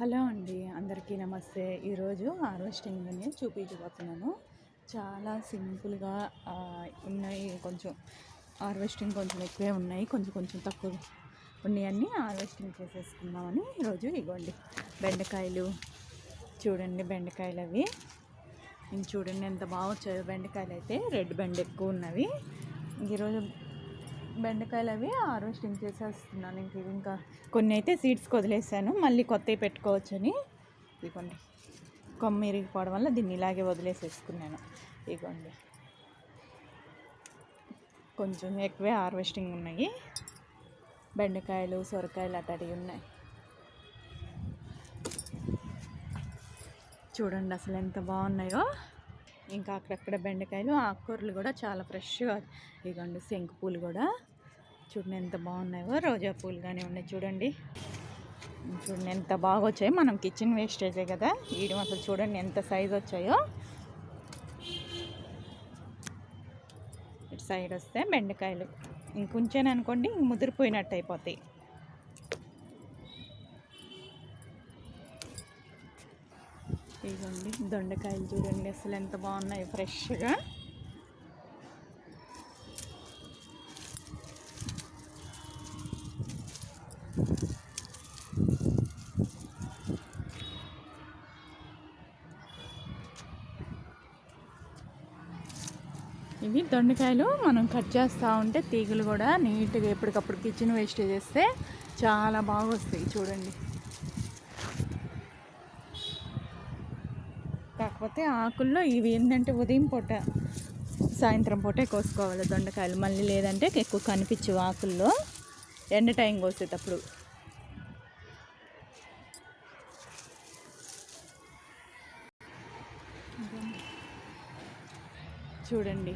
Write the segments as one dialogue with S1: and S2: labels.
S1: Hello అండి అందరికీ నమస్తే. ఈరోజు హార్వెస్టింగ్ నేను చూపించబోతున్నాను. చాలా సింపుల్గా ఉన్నాయి. కొంచెం హార్వెస్టింగ్ కొంచెం ఎక్కువే ఉన్నాయి. కొంచెం కొంచెం తక్కువ ఉన్నాయన్నీ హార్వెస్టింగ్ చేసేసుకుందామని ఈరోజు ఇగోండి బెండకాయలు చూడండి బెండకాయలు అవి. ఇంక చూడండి ఎంత బాగా వచ్చాయో బెండకాయలు అయితే రెడ్ బెండ ఎక్కువ ఉన్నవి. ఈరోజు బెండకాయలు అవి హార్వెస్టింగ్ చేసేస్తున్నాను ఇంక ఇంకా కొన్ని అయితే సీడ్స్కి వదిలేసాను. మళ్ళీ కొత్తవి పెట్టుకోవచ్చని. ఇదిగోండి. కొమ్మ ఇరిగిపోవడం వల్ల దీన్ని ఇలాగే వదిలేసేసుకున్నాను. ఇదిగోండి. కొంచెం ఎక్కువే హార్వెస్టింగ్ ఉన్నాయి. బెండకాయలు సొరకాయలు అట్లాంటివి ఉన్నాయి. చూడండి అసలు ఎంత బాగున్నాయో. ఇంకా అక్కడక్కడ బెండకాయలు ఆకుకూరలు కూడా చాలా ఫ్రెష్గా ఇదిగోండి శంకు పూలు కూడా. చూడండి ఎంత బాగున్నాయో. రోజా పూలు కానీ ఉన్నాయి చూడండి. చూడండి ఎంత బాగా వచ్చాయో మనం కిచెన్ వేస్టేజే కదా. వీడి అసలు చూడండి ఎంత సైజ్ వచ్చాయో. ఇటు సైడ్ వస్తే బెండకాయలు. ఇంకొంచెం అనుకోండి ఇంక ముదిరిపోయినట్టు అయిపోతాయి. ఇదిగోండి దొండకాయలు చూడండి అసలు ఎంత బాగున్నాయి. ఫ్రెష్గా. ఇవి దొండకాయలు మనం కట్ చేస్తూ ఉంటే తీగలు కూడా నీట్గా ఎప్పటికప్పుడు కిచెన్ వేస్ట్ చేస్తే చాలా బాగా వస్తాయి చూడండి. కాకపోతే ఆకుల్లో ఇవి ఏంటంటే ఉదయం పూట సాయంత్రం పూటే కోసుకోవాలి దొండకాయలు. మళ్ళీ లేదంటే ఎక్కువ కనిపించవు ఆకుల్లో. ఎండ టైం కోసేటప్పుడు. చూడండి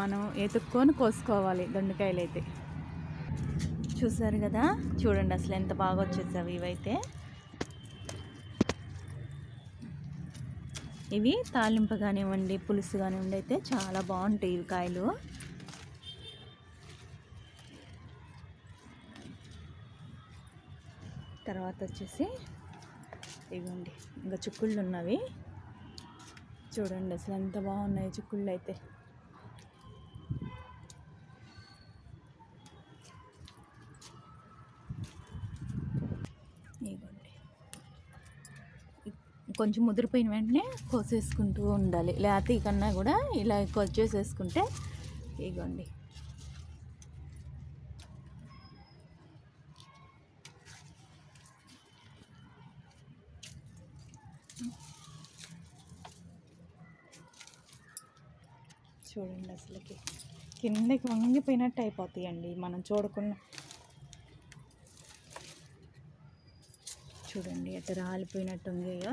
S1: మనం ఎతుక్కొని కోసుకోవాలి దొండకాయలు అయితే చూసారు కదా? చూడండి అసలు ఎంత బాగా వచ్చేసావు ఇవైతే. ఇవి తాలింపు కానివ్వండి పులుసు కానివ్వండి అయితే చాలా బాగుంటాయి ఇవి కాయలు. తర్వాత వచ్చేసి ఇవ్వండి ఇంకా చుక్కుళ్ళు ఉన్నవి. చూడండి అసలు ఎంత బాగున్నాయి చుక్కుళ్ళు అయితే ఇవ్వండి కొంచెం ముదిరిపోయిన వెంటనే కోసేసుకుంటూ ఉండాలి. లేకపోతే కన్నా కూడా ఇలా కొచ్చేసేసుకుంటే ఇగోండి. చూడండి అసలుకి. కిందకి వంగిపోయినట్టు అయిపోతాయండి. మనం చూడకుండా చూడండి అట్లా రాలిపోయినట్టు ఉందో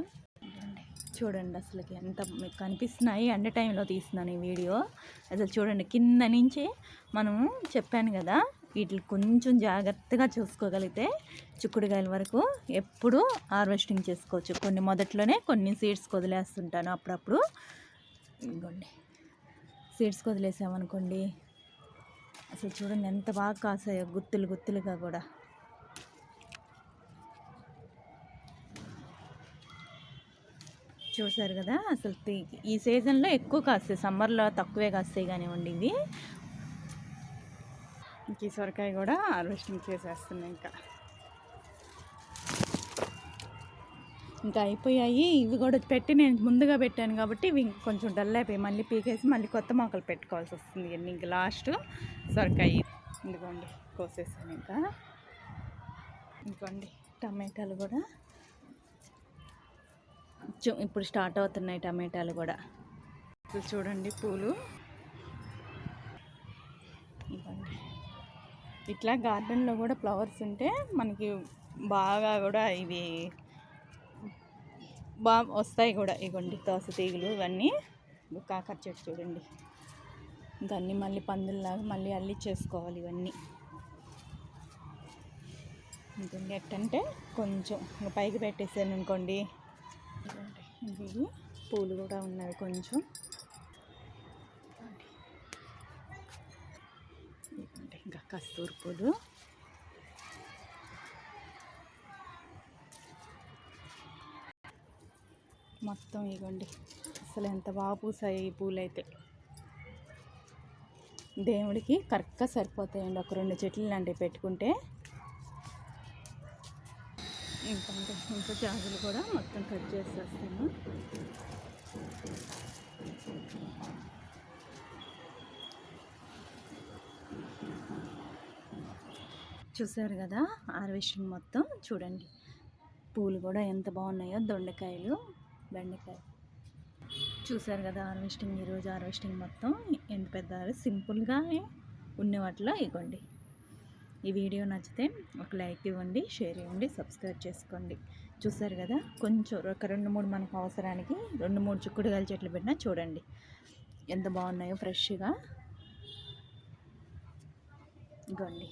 S1: చూడండి అసలుకి ఎంత మీకు కనిపిస్తున్నాయి ఎండ టైంలో తీస్తున్నాను ఈ వీడియో. అసలు చూడండి కింద నుంచి మనము చెప్పాను కదా వీటిని కొంచెం జాగ్రత్తగా చూసుకోగలిగితే చిక్కుడుకాయల వరకు ఎప్పుడు హార్వెస్టింగ్ చేసుకోవచ్చు. కొన్ని మొదట్లోనే కొన్ని సీడ్స్ వదిలేస్తుంటాను అప్పుడప్పుడు. ఇంకోండి సీడ్స్ వదిలేసామనుకోండి అసలు చూడండి ఎంత బాగా కాసాయో గుత్తులు గుత్తులుగా కూడా. చూసారు కదా అసలు ఈ సీజన్లో ఎక్కువ కాస్తాయి సమ్మర్లో తక్కువే కాస్తాయి కానివ్వండి ఇవి. ఇంక ఈ సొరకాయ కూడా హార్వెస్టింగ్ చేసేస్తున్నాయి ఇంకా. ఇంకా అయిపోయాయి. ఇవి కూడా పెట్టి నేను ముందుగా పెట్టాను కాబట్టి ఇవి కొంచెం డల్ అయిపోయి మళ్ళీ పీకేసి మళ్ళీ కొత్త మొక్కలు పెట్టుకోవాల్సి వస్తుంది ఇవన్నీ. ఇంక లాస్ట్ సొరకాయ ఇదిగోండి కోసేసాను ఇంకా. ఇంకోండి టమాటాలు కూడా ఇప్పుడు స్టార్ట్ అవుతున్నాయి టమాటాలు కూడా. ఇప్పుడు చూడండి పూలు. ఇవ్వండి. ఇట్లా గార్డెన్లో కూడా ఫ్లవర్స్ ఉంటే మనకి బాగా కూడా ఇవి బాగా వస్తాయి కూడా. ఇగోండి దోస తీగలు ఇవన్నీ. కాకర చెట్టు చూడండి. ఇంకా అన్నీ మళ్ళీ పందుల్లాగా మళ్ళీ అల్లి చేసుకోవాలి ఇవన్నీ. ఎట్టంటే కొంచెం ఇంకా పైకి పెట్టేసాను అనుకోండి. ఇవి పూలు కూడా ఉన్నాయి కొంచెం. ఇంకా కస్తూరి పూలు. మొత్తం ఇగోండి అసలు ఎంత బాగా పూసాయి ఈ పూలైతే. దేవుడికి కరెక్ట్గా సరిపోతాయండి ఒక రెండు చెట్లు లాంటివి పెట్టుకుంటే. ఇంకా అంటే ఇంకా జాజులు కూడా మొత్తం కట్ చేసేస్తాను. చూసారు కదా హార్వెస్టింగ్ మొత్తం? చూడండి. పూలు కూడా ఎంత బాగున్నాయో దొండకాయలు బెండకాయ. చూసారు కదా హార్వెస్టింగ్ ఈరోజు హార్వెస్టింగ్ మొత్తం. ఎంత పెద్ద సింపుల్గా ఉన్న వాటిలో ఇవ్వండి ఈ వీడియో నచ్చితే ఒక లైక్ ఇవ్వండి షేర్ ఇవ్వండి సబ్స్క్రైబ్ చేసుకోండి. చూసారు కదా? కొంచెం ఒక రెండు మూడు మనకు అవసరానికి రెండు మూడు చిక్కుడుగాయల చెట్లు పెట్టినా చూడండి. ఎంత బాగున్నాయో ఫ్రెష్గా. ఇగోండి.